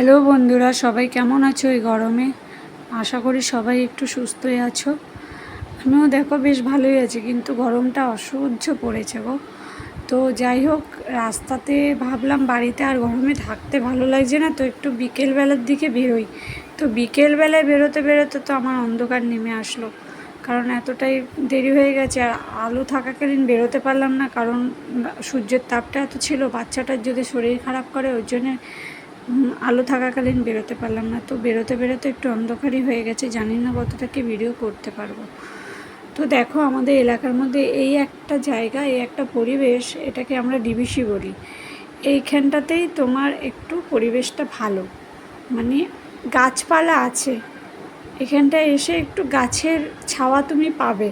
Hello বন্ধুরা, সবাই কেমন আছো এই গরমে? আশা করি সবাই একটু সুস্থই আছো। আমিও দেখো বেশ ভালোই আছি, কিন্তু গরমটা অসহ্য পড়েছে গো। তো যাই হোক, রাস্তাতে ভাবলাম বাড়িতে আর গরমে থাকতে ভালো লাগছে না, তো একটু বিকেলবেলার দিকে বেরোই। তো বিকেলবেলায় বেরোতে বেরোতে তো আমার অন্ধকার নেমে আসলো, কারণ এতটাই দেরি হয়ে গেছে। আর আলো থাকাকালীন বেরোতে পারলাম না, কারণ সূর্যের তাপটা এত ছিল, বাচ্চাটার যদি শরীর খারাপ করে, ওই জন্যে আলো থাকাকালীন বেরোতে পারলাম না। তো বেরোতে বেরোতে একটু অন্ধকারই হয়ে গেছে, জানি না কতটা কি ভিডিও করতে পারব। তো দেখো, আমাদের এলাকার মধ্যে এই একটা জায়গা, এই একটা পরিবেশ, এটাকে আমরা ডিবিসি বলি। এইখানটাতেই তোমার একটু পরিবেশটা ভালো। মানে গাছপালা আছে। এখানটায় এসে একটু গাছের ছাওয়া তুমি পাবে।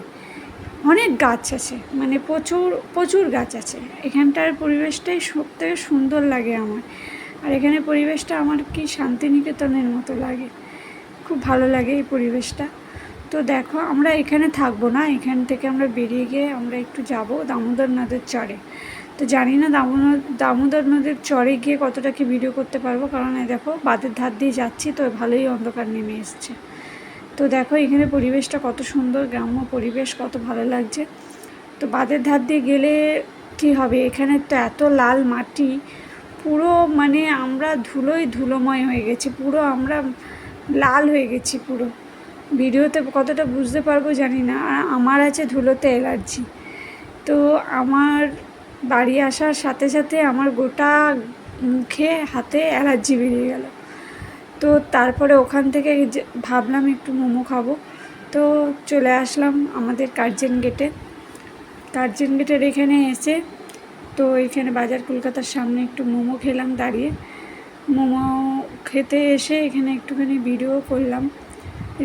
অনেক গাছ আছে মানে প্রচুর প্রচুর গাছ আছে। এখানটার পরিবেশটাই সব থেকে সুন্দর লাগে আমার। আর এখানে পরিবেশটা আমার কি শান্তিনিকেতনের মতো লাগে। খুব ভালো লাগে এই পরিবেশটা। তো দেখো, আমরা এখানে থাকব না। এখান থেকে আমরা বেরিয়ে গিয়ে আমরা একটু যাব দামোদর নদের চরে। তো জানি না দামোদর দামোদর নদের চরে গিয়ে কতটা কি ভিডিও করতে পারব। কারণ এই দেখো বাদের ধার দিয়ে যাচ্ছি তো ভালোই অন্ধকার নেমে এসছে। তো দেখো, এখানে পরিবেশটা কত সুন্দর, গ্রাম্য পরিবেশ, কত ভালো লাগছে। তো বাদের ধার দিয়ে গেলে কি হবে? এখানে তো এত লাল মাটি পুরো মানে আমরা ধুলোই ধুলোময় হয়ে গেছি, পুরো আমরা লাল হয়ে গেছি পুরো। ভিডিওতে কতটা বুঝতে পারব জানি না, আর আমার আছে ধুলোতে অ্যালার্জি। তো আমার বাড়ি আসার সাথে সাথে আমার গোটা মুখে, হাতে অ্যালার্জি বেরিয়ে গেল। তো তারপরে ওখান থেকে ভাবলাম একটু মোমো খাব। তো চলে আসলাম আমাদের কার্জন গেটে কার্জন গেটের এখানে এসে তো এখানে বাজার কলকাতার সামনে একটু মোমো খেলাম দাঁড়িয়ে। মোমো খেতে এসে এখানে একটুখানি ভিডিও করলাম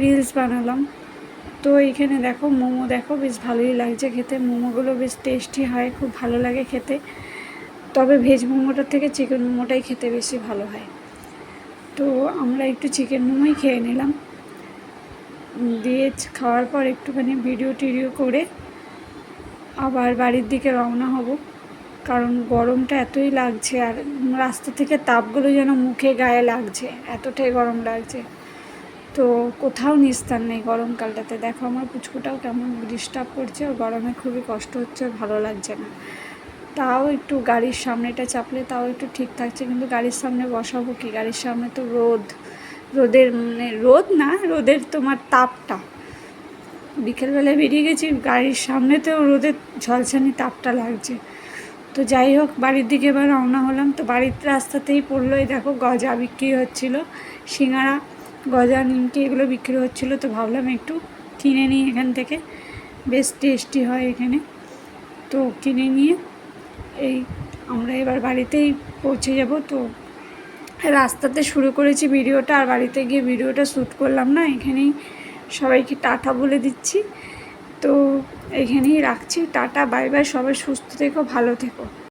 রিলস বানালাম। তো এখানে দেখো, মোমো দেখো, বেশ ভালোই লাগছে খেতে। মোমোগুলো বেশ টেস্টি হয়, খুব ভালো লাগে খেতে। তবে ভেজ মোমোটার থেকে চিকেন মোমোটাই খেতে বেশি ভালো হয়। তো আমরা একটু চিকেন মোমোই খেয়ে নিলাম। দিয়ে খাওয়ার পর একটুখানি ভিডিও টিডিও করে আবার বাড়ির দিকে রওনা হব। কারণ গরমটা এতই লাগছে আর রাস্তা থেকে তাপগুলো যেন মুখে গায়ে লাগছে, এতটাই গরম লাগছে। তো কোথাও নিস্তার নেই গরমকালটাতে। দেখো আমার পুচকুটাও কেমন ডিস্টার্ব করছে ও গরমে খুবই কষ্ট হচ্ছে ভালো লাগছে না। তাও একটু গাড়ির সামনেটা চাপলে তাও একটু ঠিক থাকছে, কিন্তু গাড়ির সামনে বসাবো কি? গাড়ির সামনে তো রোদ। রোদের মানে রোদ না, রোদের তোমার তাপটা। বিকেলবেলায় বেরিয়ে গেছি, গাড়ির সামনেতেও রোদের ঝলসানি তাপটা লাগছে। তো যাই হোক, বাড়ির দিকে এবার রওনা হলাম। তো বাড়ির রাস্তাতেই পড়ল, এই দেখো গজা বিক্রি হচ্ছিল, সিঙ্গারা, গজা, নিমকি এগুলো বিক্রি হচ্ছিল। তো ভাবলাম একটু কিনে নিই এখান থেকে, বেশ টেস্টি হয় এখানে। তো কিনে নিয়ে এই আমরা এবার বাড়িতেই পৌঁছে যাব। তো রাস্তাতে শুরু করেছি ভিডিওটা, আর বাড়িতে গিয়ে ভিডিওটা শ্যুট করলাম না, এখানেই সবাইকে টাটা বলে দিচ্ছি। তো এখানেই রাখছি টাটা বাই বাই সবাই সুস্থ থেকো ভালো থেকো।